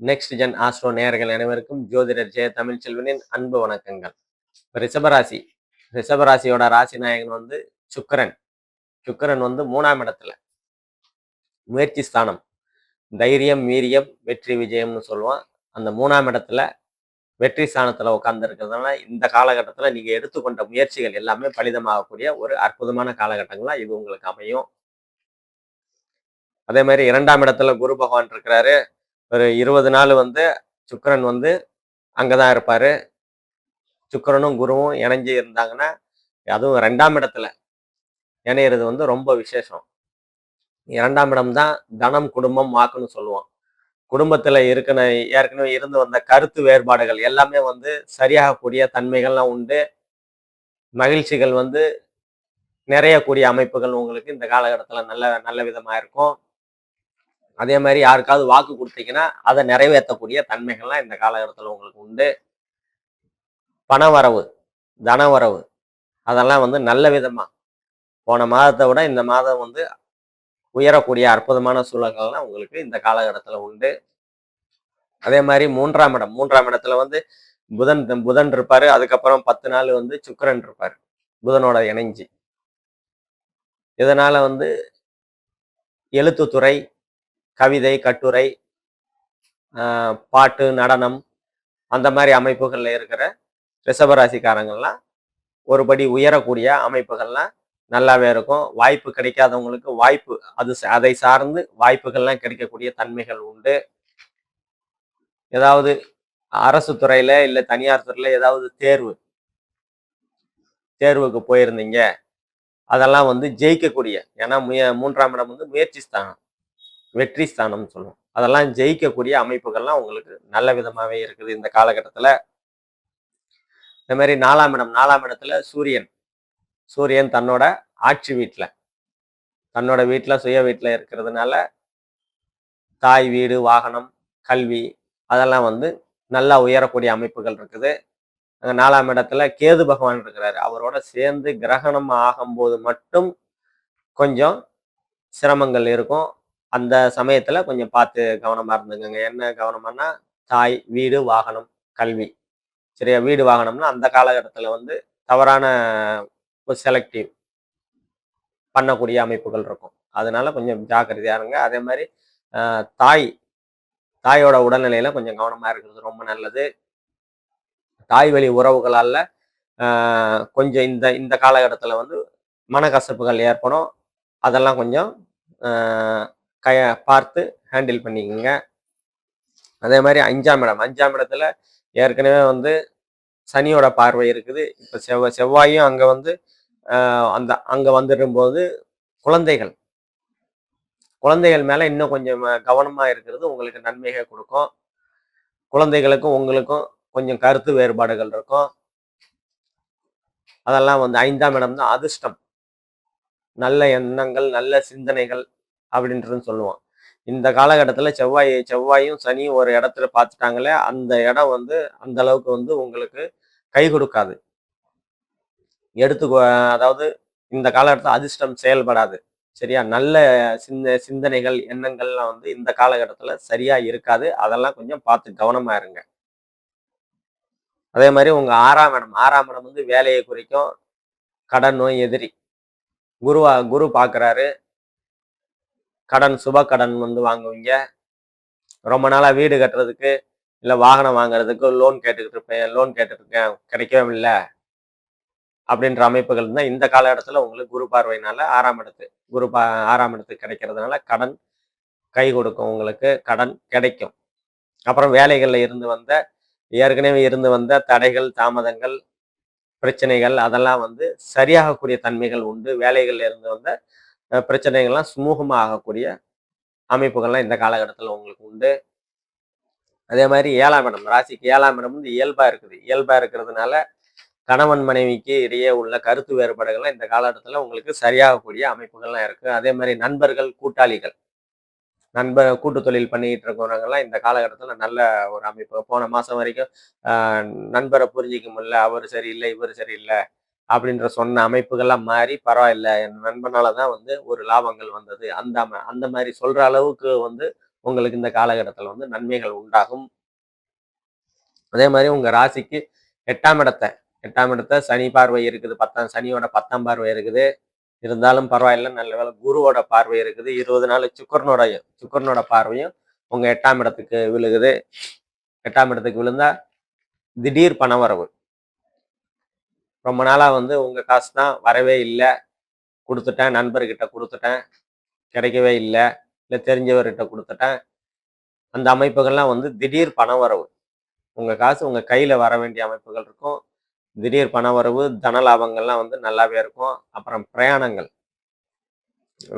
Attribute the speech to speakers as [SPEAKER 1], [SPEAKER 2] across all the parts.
[SPEAKER 1] Next gen astro நேயர்கள் அனைவருக்கும் ஜோதிடர் ஜெய தமிழ் செல்வனின் அன்பு வணக்கங்கள். இப்ப ரிஷபராசி ரிஷபராசியோட ராசி நாயகன் வந்து சுக்கரன். சுக்கரன் வந்து மூணாம் இடத்துல. முயற்சி ஸ்தானம். தைரியம் வீரியம் வெற்றி விஜயம்னு சொல்லுவோம் அந்த மூணாம் இடத்துல வெற்றி ஸ்தானத்துல உட்கார்ந்து இருக்கிறதுனால இந்த காலகட்டத்துல நீங்க எடுத்துக்கொண்ட முயற்சிகள் எல்லாமே பலிதமாகக்கூடிய ஒரு அற்புதமான காலகட்டங்களா இது உங்களுக்கு அமையும். அதே மாதிரி இரண்டாம் இடத்துல குரு பகவான் இருக்கிறாரு. ஒரு இருபது நாள் வந்து சுக்கரன் வந்து அங்கே தான் இருப்பார். சுக்கிரனும் குருவும் இணைஞ்சு இருந்தாங்கன்னா அதுவும் ரெண்டாம் இடத்துல இணையிறது வந்து ரொம்ப விசேஷம். இரண்டாம் இடம் தான் தனம் குடும்பம் வாக்குன்னு சொல்லுவோம். குடும்பத்தில் இருக்கிற ஏற்கனவே இருந்து வந்த கருத்து வேறுபாடுகள் எல்லாமே வந்து சரியாகக்கூடிய தன்மைகள்லாம் உண்டு. மகிழ்ச்சிகள் வந்து நிறையக்கூடிய அமைப்புகள் உங்களுக்கு இந்த காலகட்டத்தில் நல்ல நல்ல விதமாக இருக்கும். அதே மாதிரி யாருக்காவது வாக்கு கொடுத்தீங்கன்னா அதை நிறைவேற்றக்கூடிய தன்மைகள்லாம் இந்த காலகட்டத்தில் உங்களுக்கு உண்டு. பணவரவு தனவரவு தன அதெல்லாம் வந்து நல்ல விதமாக போன மாதத்தை விட இந்த மாதம் வந்து உயரக்கூடிய அற்புதமான சூழல்கள்லாம் உங்களுக்கு இந்த காலகட்டத்தில் உண்டு. அதே மாதிரி மூன்றாம் இடம் மூன்றாம் இடத்துல வந்து புதன் புதன் இருப்பார். அதுக்கப்புறம் பத்து நாள் வந்து சுக்கரன் இருப்பார். புதனோட இணைஞ்சி. இதனால் வந்து எழுத்துத்துறை கவிதை கட்டுரை பாட்டு நடனம் அந்த மாதிரி அமைப்புகளில் இருக்கிற ரிஷபராசிக்காரங்கள்லாம் ஒருபடி உயரக்கூடிய அமைப்புகள்லாம் நல்லாவே இருக்கும். வாய்ப்பு கிடைக்காதவங்களுக்கு வாய்ப்பு அது அதை சார்ந்து வாய்ப்புகள்லாம் கிடைக்கக்கூடிய தன்மைகள் உண்டு. ஏதாவது அரசு துறையில இல்லை தனியார் துறையில ஏதாவது தேர்வு தேர்வுக்கு போயிருந்தீங்க. அதெல்லாம் வந்து ஜெயிக்கக்கூடிய ஏன்னா முய மூன்றாம் இடம் வந்து முயற்சி ஸ்தானம். வெற்றி ஸ்தானம்னு சொல்லுவோம். அதெல்லாம் ஜெயிக்கக்கூடிய அமைப்புகள்லாம் உங்களுக்கு நல்ல விதமாகவே இருக்குது இந்த காலகட்டத்தில். இந்த மாதிரி நாலாம் இடம் நாலாம் இடத்துல சூரியன். சூரியன் தன்னோட ஆட்சி வீட்டில் தன்னோட வீட்டில் சுய வீட்டில் இருக்கிறதுனால தாய் வீடு வாகனம் கல்வி அதெல்லாம் வந்து நல்லா உயரக்கூடிய அமைப்புகள் இருக்குது. அங்கே நாலாம் இடத்துல கேது பகவான் இருக்கிறாரு. அவரோட சேர்ந்து கிரகணம் ஆகும்போது மட்டும் கொஞ்சம் சிரமங்கள் இருக்கும். அந்த சமயத்துல கொஞ்சம் பார்த்து கவனமா இருந்துக்கோங்க. என்ன கவனமானா தாய் வீடு வாகனம் கல்வி. சரியா? வீடு வாகனம்னா அந்த காலகட்டத்தில் வந்து தவறான ஒரு செலக்டிவ் பண்ணக்கூடிய அமைப்புகள் இருக்கும். அதனால கொஞ்சம் ஜாக்கிரதையா இருங்க. அதே மாதிரி தாய் தாயோட உடல்நிலையில கொஞ்சம் கவனமா இருக்கிறது ரொம்ப நல்லது. தாய் வழி உறவுகளால கொஞ்சம் இந்த இந்த காலகட்டத்தில் வந்து மனக்கசப்புகள் ஏற்படும். அதெல்லாம் கொஞ்சம் கைய பார்த்து ஹேண்டில் பண்ணிக்கோங்க. அதே மாதிரி அஞ்சாம் இடம். அஞ்சாம் இடத்துல ஏற்கனவே வந்து சனியோட பார்வை இருக்குது. இப்போ செவ்வாய் செவ்வாயும் அங்கே வந்து அந்த அங்கே வந்துடும்போது குழந்தைகள். குழந்தைகள் மேலே இன்னும் கொஞ்சம் கவனமாக இருக்கிறது உங்களுக்கு நன்மையை கொடுக்கும். குழந்தைகளுக்கும் உங்களுக்கும் கொஞ்சம் கருத்து வேறுபாடுகள் இருக்கும். அதெல்லாம் வந்து ஐந்தாம் இடம் தான் அதிர்ஷ்டம். நல்ல எண்ணங்கள் நல்ல சிந்தனைகள் அப்படின்றதுன்னு சொல்லுவோம் இந்த காலகட்டத்தில் செவ்வாய் செவ்வாயும் சனியும் ஒரு இடத்துல பார்த்துட்டாங்களே அந்த இடம் வந்து அந்த அளவுக்கு வந்து உங்களுக்கு கை கொடுக்காது. எடுத்து அதாவது இந்த காலகட்டத்தில் அதிர்ஷ்டம் செயல்படாது. சரியா? நல்ல சிந்த சிந்தனைகள் எண்ணங்கள்லாம் வந்து இந்த காலகட்டத்தில் சரியா இருக்காது. அதெல்லாம் கொஞ்சம் பார்த்து கவனமா இருங்க. அதே மாதிரி உங்க ஆறாம் இடம் ஆறாம் இடம் வந்து வேலையை குறிக்கும். கடன் நோய் எதிரி. குருவா குரு பார்க்குறாரு. கடன் சுப கடன் வந்து வாங்குவீங்க. ரொம்ப நாளா வீடு கட்டுறதுக்கு இல்லை வாகனம் வாங்குறதுக்கு லோன் கேட்டுக்கிட்டு இருப்பேன். லோன் கேட்டுட்டு இருக்கேன். கிடைக்கவே இல்லை. அப்படின்ற அமைப்புகள் தான் இந்த காலகட்டத்தில் உங்களுக்கு குரு பார்வையினால ஆறாம் இடத்து குரு பா ஆறாம் இடத்துக்கு கிடைக்கிறதுனால கடன் கை கொடுக்கும் உங்களுக்கு. கடன் கிடைக்கும். அப்புறம் வேலைகளில் இருந்து வந்த ஏற்கனவே இருந்து வந்த தடைகள் தாமதங்கள் பிரச்சனைகள் அதெல்லாம் வந்து சரியாகக்கூடிய தன்மைகள் உண்டு. வேலைகள்ல இருந்து வந்த பிரச்சனைகள்லாம் சுமூகமாக ஆகக்கூடிய அமைப்புகள்லாம் இந்த காலகட்டத்தில் உங்களுக்கு உண்டு. அதே மாதிரி ஏழாம் இடம் ராசிக்கு ஏழாம் இடம் வந்து இயல்பாக இருக்குது. இயல்பாக இருக்கிறதுனால கணவன் மனைவிக்கு இடையே உள்ள கருத்து வேறுபாடுகள்லாம் இந்த காலகட்டத்தில் உங்களுக்கு சரியாகக்கூடிய அமைப்புகள்லாம் இருக்குது அதே மாதிரி நண்பர்கள் கூட்டாளிகள். நண்பர் கூட்டு தொழில் பண்ணிக்கிட்டு இருக்கிறவங்கலாம் இந்த காலகட்டத்தில் நல்ல ஒரு அமைப்பு. போன மாதம் வரைக்கும் நண்பரை புரிஞ்சிக்க முடியல. அவர் சரியில்லை இவர் சரியில்லை. அப்படின்ற சொன்ன அமைப்புகள்லாம் மாறி பரவாயில்ல. என் நண்பனால தான் வந்து ஒரு லாபங்கள் வந்தது. அந்த அந்த மாதிரி சொல்ற அளவுக்கு வந்து உங்களுக்கு இந்த காலகட்டத்தில் வந்து நன்மைகள் உண்டாகும். அதே மாதிரி உங்க ராசிக்கு எட்டாம் இடத்தை எட்டாம் இடத்த சனி பார்வை இருக்குது. பத்தாம் சனியோட பத்தாம் பார்வை இருக்குது. இருந்தாலும் பரவாயில்ல. நல்ல வேலை குருவோட பார்வை இருக்குது. இருபது நாள் சுக்கரனோட சுக்கரனோட பார்வையும் உங்க எட்டாம் இடத்துக்கு விழுகுது. எட்டாம் இடத்துக்கு விழுந்தா திடீர் பணவரவு. ரொம்ப நாளாக வந்து உங்கள் காசு தான் வரவே இல்லை. கொடுத்துட்டேன் நண்பர்கிட்ட கொடுத்துட்டேன். கிடைக்கவே இல்லை. இல்லை தெரிஞ்சவர்கிட்ட கொடுத்துட்டேன். அந்த அமைப்புகள்லாம் வந்து திடீர் பணவரவு உங்கள் காசு உங்கள் கையில் வர வேண்டிய அமைப்புகள் இருக்கும். திடீர் பணவரவு தன லாபங்கள்லாம் வந்து நல்லாவே இருக்கும். அப்புறம் பிரயாணங்கள்.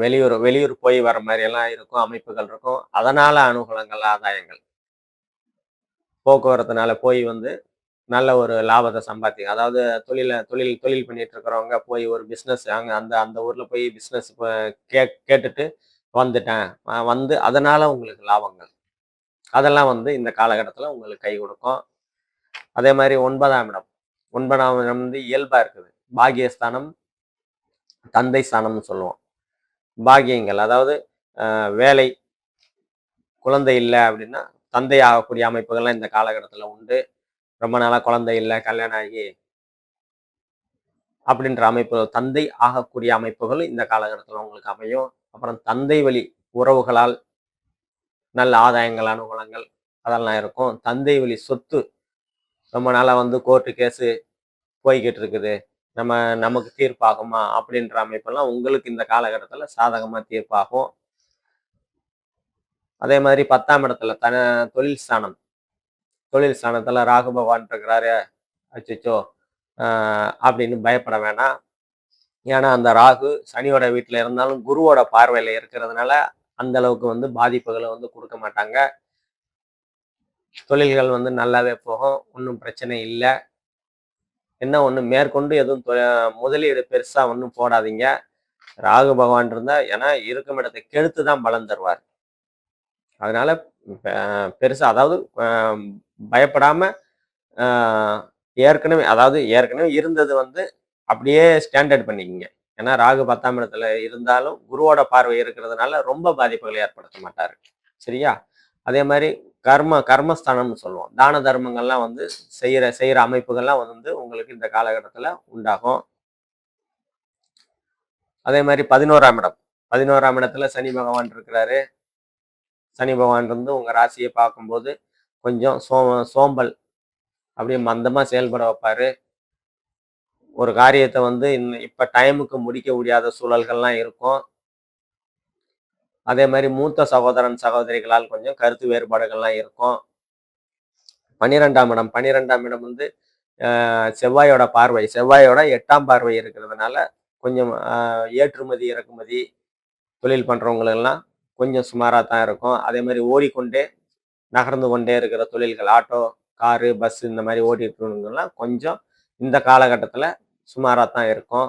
[SPEAKER 1] வெளியூர் வெளியூர் போய் வர மாதிரியெல்லாம் இருக்கும். அமைப்புகள் இருக்கும். அதனால் அனுகூலங்கள் ஆதாயங்கள். போக்குவரத்துனால போய் வந்து நல்ல ஒரு லாபத்தை சம்பாதிக்கும் அதாவது தொழில தொழில் தொழில் பண்ணிட்டு இருக்கிறவங்க போய் ஒரு பிஸ்னஸ் அங்கே அந்த அந்த ஊரில் போய் பிஸ்னஸ் கே கேட்டுட்டு வந்துட்டேன். வந்து அதனால உங்களுக்கு லாபங்கள். அதெல்லாம் வந்து இந்த காலகட்டத்தில் உங்களுக்கு கை கொடுக்கும். அதே மாதிரி ஒன்பதாம் இடம். ஒன்பதாம் இடம் வந்து இயல்பாக இருக்குது. பாகியஸ்தானம் தந்தை ஸ்தானம்னு சொல்லுவோம். பாகியங்கள் அதாவது வேலை குழந்தை இல்லை அப்படின்னா தந்தை ஆகக்கூடிய அமைப்புகள்லாம் இந்த காலகட்டத்தில் உண்டு. ரொம்ப நாளாக குழந்தை இல்லை கல்யாணம் ஆகி அப்படின்ற அமைப்பு தந்தை ஆகக்கூடிய அமைப்புகள் இந்த காலகட்டத்தில் உங்களுக்கு அமையும். அப்புறம் தந்தை வழி உறவுகளால் நல்ல ஆதாயங்கள் அனுகூலங்கள் அதெல்லாம் இருக்கும். தந்தை வழி சொத்து ரொம்ப நாளாக வந்து கோர்ட்டு கேஸு போய்கிட்டு இருக்குது. நம்ம நமக்கு தீர்ப்பாகுமா அப்படின்ற அமைப்பெல்லாம் உங்களுக்கு இந்த காலகட்டத்தில் சாதகமாக தீர்ப்பாகும். அதே மாதிரி பத்தாம் இடத்துல தன தொழில் ஸ்தானம். தொழில் ஸ்தானத்தில் ராகு பகவான் இருக்கிறாரு. அச்சோ அப்படின்னு பயப்பட வேணாம். ஏன்னா அந்த ராகு சனியோட வீட்டில் இருந்தாலும் குருவோட பார்வையில் இருக்கிறதுனால அந்த அளவுக்கு வந்து பாதிப்புகளை வந்து கொடுக்க மாட்டாங்க. தொழில்கள் வந்து நல்லாவே போகும். ஒன்றும் பிரச்சனை இல்லை. என்ன ஒன்று மேற்கொண்டு எதுவும் முதலீடு பெருசாக ஒன்றும் போடாதீங்க. ராகு பகவான் இருந்தால் ஏன்னா இருக்கும் இடத்தை கெடுத்து தான் பலன் தருவார். அதனால பெருசாக அதாவது பயப்படாம ஏற்கனவே அதாவது ஏற்கனவே இருந்தது வந்து அப்படியே ஸ்டாண்டர்ட் பண்ணிக்கிங்க. ஏன்னா ராகு பத்தாம் இடத்துல இருந்தாலும் குருவோட பார்வை இருக்கிறதுனால ரொம்ப பாதிப்புகளை ஏற்படுத்த மாட்டாரு. சரியா? அதே மாதிரி கர்ம கர்மஸ்தானம்னு சொல்லுவோம். தான தர்மங்கள்லாம் வந்து செய்கிற செய்கிற அமைப்புகள்லாம் வந்து உங்களுக்கு இந்த காலகட்டத்தில் உண்டாகும். அதே மாதிரி பதினோராம் இடம். பதினோராம் இடத்துல சனி பகவான் இருக்கிறாரு. சனி பகவான் இருந்து உங்கள் ராசியை பார்க்கும்போது கொஞ்சம் சோ சோம்பல் அப்படியே மந்தமாக செயல்பட வைப்பார். ஒரு காரியத்தை வந்து இன்னும் இப்போ டைமுக்கு முடிக்க முடியாத சூழல்கள்லாம் இருக்கும். அதே மாதிரி மூத்த சகோதரன் சகோதரிகளால் கொஞ்சம் கருத்து வேறுபாடுகள்லாம் இருக்கும். பன்னிரெண்டாம் இடம் பன்னிரெண்டாம் இடம் வந்து செவ்வாயோட பார்வை. செவ்வாயோட எட்டாம் பார்வை இருக்கிறதுனால கொஞ்சம் ஏற்றுமதி இறக்குமதி தொழில் பண்ணுறவங்களெல்லாம் கொஞ்சம் சுமாராக தான் இருக்கும். அதே மாதிரி ஓடிக்கொண்டே நகர்ந்து கொண்டே இருக்கிற தொழில்கள் ஆட்டோ காரு பஸ் இந்த மாதிரி ஓட்டிட்டு இருக்கவங்கலாம் கொஞ்சம் இந்த காலகட்டத்தில் சுமாராக தான் இருக்கும்.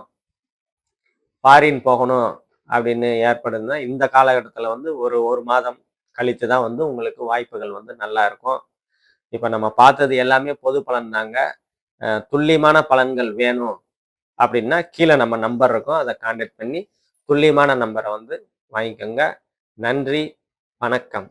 [SPEAKER 1] ஃபாரின் போகணும் அப்படின்னு ஏற்படுதுன்னா இந்த காலகட்டத்தில் வந்து ஒரு ஒரு மாதம் கழித்து தான் வந்து உங்களுக்கு வாய்ப்புகள் வந்து நல்லா இருக்கும். இப்போ நம்ம பார்த்தது எல்லாமே பொது பலன் தாங்க. துல்லியமான பலன்கள் வேணும் அப்படின்னா கீழே நம்ம நம்பர் இருக்கும். அதை கான்டாக்ட் பண்ணி துல்லியமான நம்பரை வந்து வாங்கிக்கோங்க. நன்றி வணக்கம்.